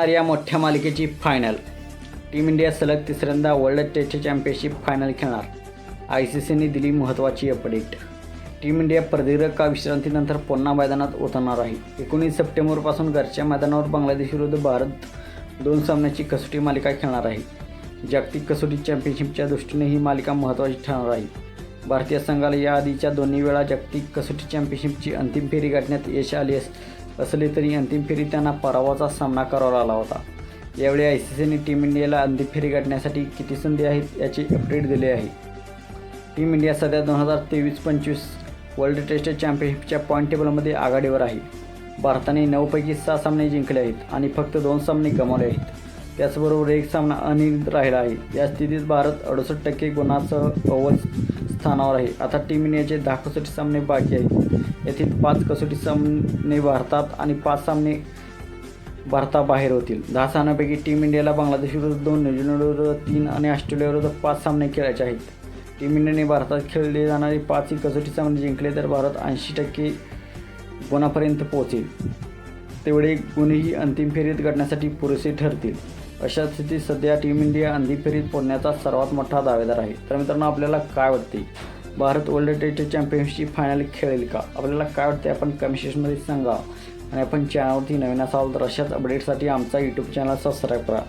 तर या मोठ्या मालिकेची फायनल टीम इंडिया सलग तिसऱ्यांदा वर्ल्ड टेस्ट चॅम्पियनशिप फायनल खेळणार. आय सी सीने दिली महत्त्वाची अपडेट टीम इंडिया प्रदीर्घ विश्रांतीनंतर पुन्हा मैदानात उतरणार आहे. एकोणीस सप्टेंबरपासून घरच्या मैदानावर बांगलादेश विरुद्ध भारत दोन सामन्याची कसोटी मालिका खेळणार आहे. जागतिक कसोटी चॅम्पियनशिपच्या दृष्टीने ही मालिका महत्त्वाची ठरणार आहे. भारतीय संघाला याआधीच्या दोन्ही वेळा जागतिक कसोटी चॅम्पियनशिपची अंतिम फेरी गाठण्यात यश आले असले तरी अंतिम फेरी त्यांना पराभवाचा सामना करावा लागला होता. यावेळी आय सी सीने टीम इंडियाला अंतिम फेरी गाठण्यासाठी किती संधी आहेत याचे अपडेट दिले आहे. टीम इंडिया सध्या दोन हजार तेवीस पंचवीस वर्ल्ड टेस्ट चॅम्पियनशिपच्या पॉईंट टेबलमध्ये आघाडीवर आहे. भारताने नऊपैकी सहा सामने जिंकले आहेत आणि फक्त दोन सामने गमावले आहेत. त्याचबरोबर एक सामना अनिर्णित राहिला आहे. या स्थितीत भारत अडुसष्ट टक्के गुणासह अव्वल स्थानावर आहे. आता टीम इंडियाचे दहा कसोटी सामने बाकी आहेत. येथील पाच कसोटी सामने भारतात आणि पाच सामने भारताबाहेर होतील. दहा सामन्यापैकी टीम इंडियाला बांगलादेशविरुद्ध दोन न्यूझीलंडविरुद्ध तीन आणि ऑस्ट्रेलियाविरुद्ध पाच सामने खेळायचे आहेत. टीम इंडियाने भारतात खेळले जाणारे पाचही कसोटी सामने जिंकले तर भारत ऐंशी टक्के गुणापर्यंत पोहोचेल. तेवढे गुणही अंतिम फेरीत घडण्यासाठी पुरेसे ठरतील. अशा स्थितीत सध्या टीम इंडिया अंतिम फेरीत पोहोचण्याचा सर्वात मोठा दावेदार आहे. तर मित्रांनो आपल्याला काय वाटते? Bharat world test championship final खेळेल का? आपल्याला काय वाटते? आपण कमेंट सेक्शनमध्ये सांगा. आणि आपण चॅनलवरती नवीन असाल तर अशाच अपडेटसाठी आमचा यूट्यूब चॅनल सबस्क्राईब करा.